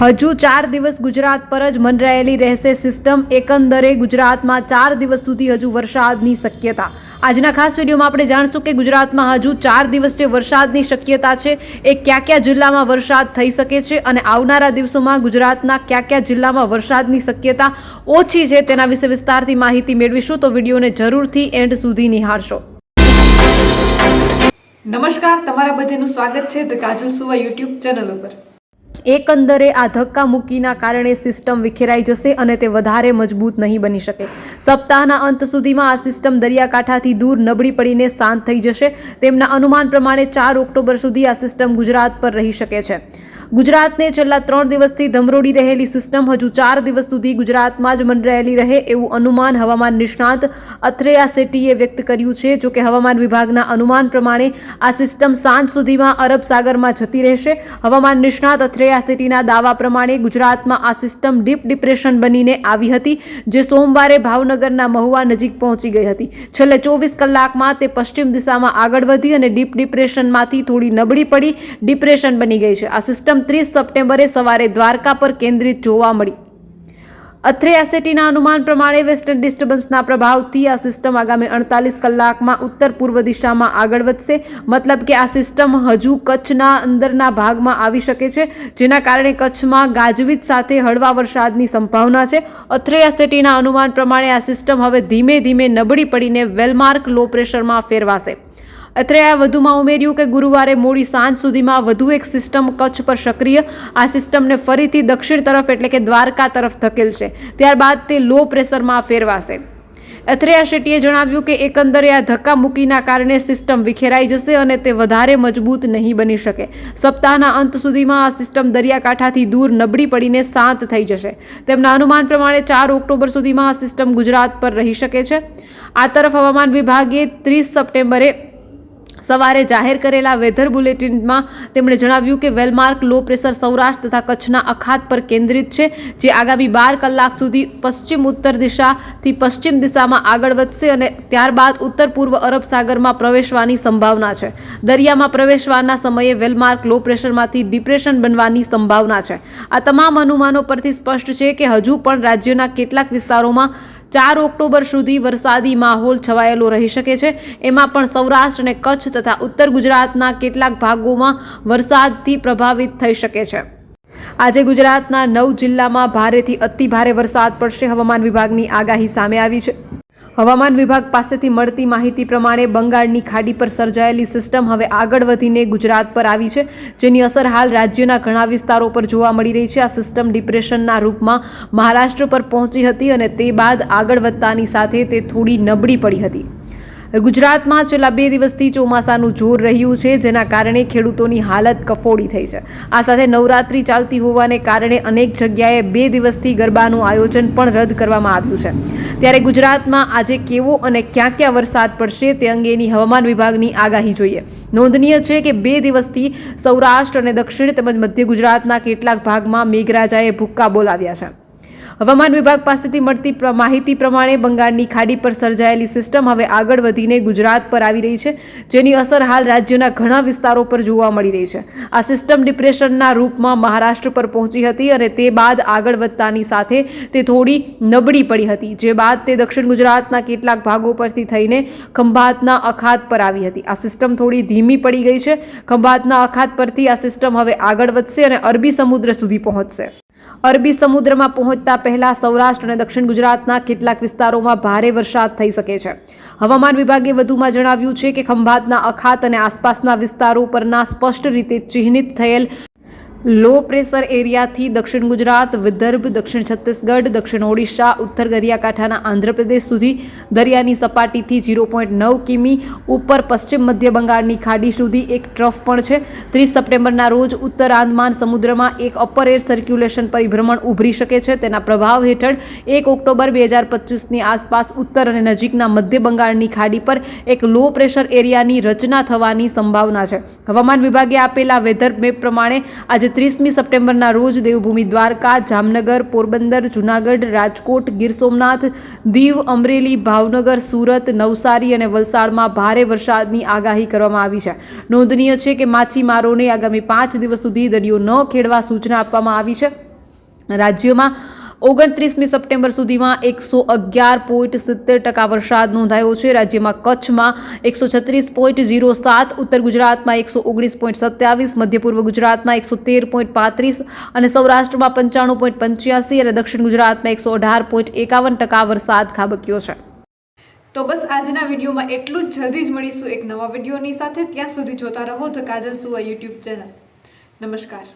હજુ ચાર દિવસ ગુજરાત પર જ મંડરાયેલી રહેશે સિસ્ટમ. એકંદરે ગુજરાતમાં ચાર દિવસ સુધી હજુ વરસાદની શક્યતા. આજના ખાસ વિડીયોમાં આપણે જાણશું કે ગુજરાતમાં હજુ ચાર દિવસ જે વરસાદની શક્યતા છે, એ કયા કયા જિલ્લામાં વરસાદ થઈ શકે છે અને આવનારા દિવસોમાં ગુજરાતના કયા કયા જિલ્લામાં વરસાદની શક્યતા ઓછી છે તેના વિશે વિસ્તારથી માહિતી મેળવીશું. તો વિડીયોને જરૂરથી એન્ડ સુધી નિહાળશો. નમસ્કાર, તમારા બધાનું સ્વાગત છે ધ કાજલ સુવા યુટ્યુબ ચેનલ ઉપર. એકંદરે આ ધક્કા મૂકીના કારણે સિસ્ટમ વિખેરાઈ જશે અને તે વધારે મજબૂત નહીં બની શકે. સપ્તાહના અંત સુધીમાં આ સિસ્ટમ દરિયાકાંઠાથી દૂર નબળી પડીને શાંત થઈ જશે. તેમના અનુમાન પ્રમાણે ચાર ઓક્ટોબર સુધી આ સિસ્ટમ ગુજરાત પર રહી શકે છે. ગુજરાતને છેલ્લા ત્રણ દિવસથી ધમરોડી રહેલી સિસ્ટમ હજુ ચાર દિવસ સુધી ગુજરાતમાં જ મંડરાયેલી રહે એવું અનુમાન હવામાન નિષ્ણાત અથ્રેયા સેટીએ વ્યક્ત કર્યું છે. જોકે હવામાન વિભાગના અનુમાન પ્રમાણે આ સિસ્ટમ સાંજ સુધીમાં અરબ સાગરમાં જતી રહેશે. હવામાન નિષ્ણાત અથ્રેયા સેટીના દાવા પ્રમાણે ગુજરાતમાં આ સિસ્ટમ ડીપ ડિપ્રેશન બનીને આવી હતી, જે સોમવારે ભાવનગરના મહુવા નજીક પહોંચી ગઈ હતી. છેલ્લે ચોવીસ કલાકમાં તે પશ્ચિમ દિશામાં આગળ વધી અને ડીપ ડિપ્રેશનમાંથી થોડી નબળી પડી ડિપ્રેશન બની ગઈ છે. આ સિસ્ટમ ત્રીસ સપ્ટેમ્બરે સવારે દ્વારકા પર કેન્દ્રિત જોવા મળી. અથ્રેયાસેટીના અનુમાન પ્રમાણે વેસ્ટર્ન ડિસ્ટર્બન્સના પ્રભાવથી આ સિસ્ટમ આગામી અડતાલીસ કલાકમાં ઉત્તર પૂર્વ દિશામાં આગળ વધશે. મતલબ કે આ સિસ્ટમ હજુ કચ્છના અંદરના ભાગમાં આવી શકે છે, જેના કારણે કચ્છમાં ગાજવીજ સાથે હળવા વરસાદની સંભાવના છે. અથ્રેયાસેટીના અનુમાન પ્રમાણે આ સિસ્ટમ હવે ધીમે ધીમે નબળી પડીને વેલમાર્ક લો પ્રેશરમાં ફેરવાશે. અત્રેયા વધુમાં ઉમેર્યું કે ગુરુવારે મોડી સાંજ સુધીમાં વધુ એક સિસ્ટમ કચ્છ પર સક્રિય. આ સિસ્ટમને ફરીથી દક્ષિણ તરફ એટલે કે દ્વારકા તરફ ધકેલશે. ત્યારબાદ તે લો પ્રેશરમાં ફેરવાશે. અથરેયા શેટ્ટીએ જણાવ્યું કે એકંદરે આ ધક્કા મૂકીના કારણે સિસ્ટમ વિખેરાઈ જશે અને તે વધારે મજબૂત નહીં બની શકે. સપ્તાહના અંત સુધીમાં આ સિસ્ટમ દરિયાકાંઠાથી દૂર નબળી પડીને શાંત થઈ જશે. તેમના અનુમાન પ્રમાણે ચાર ઓક્ટોબર સુધીમાં આ સિસ્ટમ ગુજરાત પર રહી શકે છે. આ તરફ હવામાન વિભાગે ત્રીસ સપ્ટેમ્બરે સવારે જાહેર કરેલા વેધર બુલેટિનમાં તેમણે જણાવ્યું કે વેલમાર્ક લો પ્રેશર સૌરાષ્ટ્ર તથા કચ્છના અખાત પર કેન્દ્રિત છે, જે આગામી બાર કલાક સુધી પશ્ચિમ ઉત્તર દિશાથી પશ્ચિમ દિશામાં આગળ વધશે અને ત્યારબાદ ઉત્તર પૂર્વ અરબ સાગરમાં પ્રવેશવાની સંભાવના છે. દરિયામાં પ્રવેશવાના સમયે વેલમાર્ક લો પ્રેશરમાંથી ડિપ્રેશન બનવાની સંભાવના છે. આ તમામ અનુમાનો પરથી સ્પષ્ટ છે કે હજુ પણ રાજ્યના કેટલાક વિસ્તારોમાં ચાર ઓક્ટોબર સુધી વરસાદી માહોલ છવાયેલો રહી શકે છે. એમાં પણ સૌરાષ્ટ્ર અને કચ્છ તથા ઉત્તર ગુજરાતના કેટલાક ભાગોમાં વરસાદથી પ્રભાવિત થઈ શકે છે. આજે ગુજરાતના નવ જિલ્લામાં ભારેથી અતિ ભારે વરસાદ પડશે. હવામાન વિભાગની આગાહી સામે આવી છે. હવામાન વિભાગ પાસેથી મળતી માહિતી પ્રમાણે બંગાળની ખાડી પર સર્જાયેલી સિસ્ટમ હવે આગળ વધીને ગુજરાત પર આવી છે, જેની અસર હાલ રાજ્યના ઘણા વિસ્તારો પર જોવા મળી રહી છે. આ સિસ્ટમ ડિપ્રેશનના રૂપમાં મહારાષ્ટ્ર પર પહોંચી હતી અને તે બાદ આગળ વધતાની સાથે તે થોડી નબળી પડી હતી. ગુજરાતમાં છેલ્લા બે દિવસથી ચોમાસાનું જોર રહ્યું છે, જેના કારણે ખેડૂતોની હાલત કફોડી થઈ છે. આ સાથે નવરાત્રી ચાલતી હોવાને કારણે અનેક જગ્યાએ બે દિવસથી ગરબાનું આયોજન પણ રદ કરવામાં આવ્યું છે. ત્યારે ગુજરાતમાં આજે કેવો અને ક્યાં ક્યાં વરસાદ પડશે તે અંગેની હવામાન વિભાગની આગાહી જોઈએ. નોંધનીય છે કે બે દિવસથી સૌરાષ્ટ્ર અને દક્ષિણ તેમજ મધ્ય ગુજરાતના કેટલાક ભાગમાં મેઘરાજાએ ભૂક્કા બોલાવ્યા છે. હવામાન વિભાગ પાસેથી મળતી માહિતી પ્રમાણે બંગાળની ખાડી પર સર્જાયેલી સિસ્ટમ હવે આગળ વધીને ગુજરાત પર આવી રહી છે, જેની અસર હાલ રાજ્યના ઘણા વિસ્તારો પર જોવા મળી રહી છે. આ સિસ્ટમ ડિપ્રેશનના રૂપમાં મહારાષ્ટ્ર પર પહોંચી હતી અને તે બાદ આગળ વધતાની સાથે તે થોડી નબળી પડી હતી, જે બાદ તે દક્ષિણ ગુજરાતના કેટલાક ભાગો પરથી થઈને ખંભાતના અખાત પર આવી હતી. આ સિસ્ટમ થોડી ધીમી પડી ગઈ છે, ખંભાતના અખાત પરથી આ સિસ્ટમ હવે આગળ વધશે અને અરબી સમુદ્ર સુધી પહોંચશે. અરબી સમુદ્રમાં પહોંચતા પહેલા સૌરાષ્ટ્ર અને દક્ષિણ ગુજરાતના કેટલાક વિસ્તારોમાં ભારે વરસાદ થઈ શકે છે. હવામાન વિભાગે વધુમાં જણાવ્યું છે કે ખંભાતના અખાત અને આસપાસના વિસ્તારો પરના સ્પષ્ટ રીતે ચિહ્નિત થયેલ લો પ્રેશર એરિયાથી દક્ષિણ ગુજરાત, વિદર્ભ, દક્ષિણ છત્તીસગઢ, દક્ષિણ ઓડિશા, ઉત્તર દરિયાકાંઠાના આંધ્રપ્રદેશ સુધી દરિયાની સપાટીથી ઝીરો પોઈન્ટ નવ કિમી, ઉપર પશ્ચિમ મધ્ય બંગાળની ખાડી સુધી એક ટ્રફ પણ છે. ત્રીસ સપ્ટેમ્બરના રોજ ઉત્તર આંદમાન સમુદ્રમાં એક અપર એર સર્ક્યુલેશન પરિભ્રમણ ઉભરી શકે છે. તેના પ્રભાવ હેઠળ એક ઓક્ટોબર બે હજાર પચીસની આસપાસ ઉત્તર અને નજીકના મધ્ય બંગાળની ખાડી પર એક લો પ્રેશર એરિયાની રચના થવાની સંભાવના છે. હવામાન વિભાગે આપેલા વેધર મેપ પ્રમાણે આજે ત્રીસમી સપ્ટેમ્બરના રોજ દેવભૂમિ દ્વારકા, જામનગર, પોરબંદર, જુનાગઢ, રાજકોટ, ગીર સોમનાથ, દીવ, અમરેલી, ભાવનગર, સુરત, નવસારી અને વલસાડમાં ભારે વરસાદની આગાહી કરવામાં આવી છે. નોંધનીય છે કે માછીમારોને આગામી પાંચ દિવસ સુધી દરિયો ન ખેડવા સૂચના આપવામાં આવી છે. રાજ્યમાં ઓગણત્રીસમી સપ્ટેમ્બર સુધીમાં એકસો અગિયાર પોઈન્ટ સિત્તેર ટકા વરસાદ નોંધાયો છે. રાજ્યમાં કચ્છમાં એકસો છત્રીસ પોઈન્ટ ઝીરો સાત, ઉત્તર ગુજરાતમાં એકસો ઓગણીસ પોઈન્ટ સત્યાવીસ, મધ્ય પૂર્વ ગુજરાતમાં એકસો તેર પોઈન્ટ પાંત્રીસ અને સૌરાષ્ટ્રમાં પંચાણું પોઈન્ટ પંચ્યાસી અને દક્ષિણ ગુજરાતમાં એકસો અઢાર પોઈન્ટ એકાવન ટકા વરસાદ ખાબક્યો છે. તો બસ આજના વિડીયોમાં એટલું જ. જલ્દી જ મળીશું એક નવા વિડીયોની સાથે. ત્યાં સુધી જોતા રહો ધ કાજલ સુવા યુટ્યુબ ચેનલ. નમસ્કાર.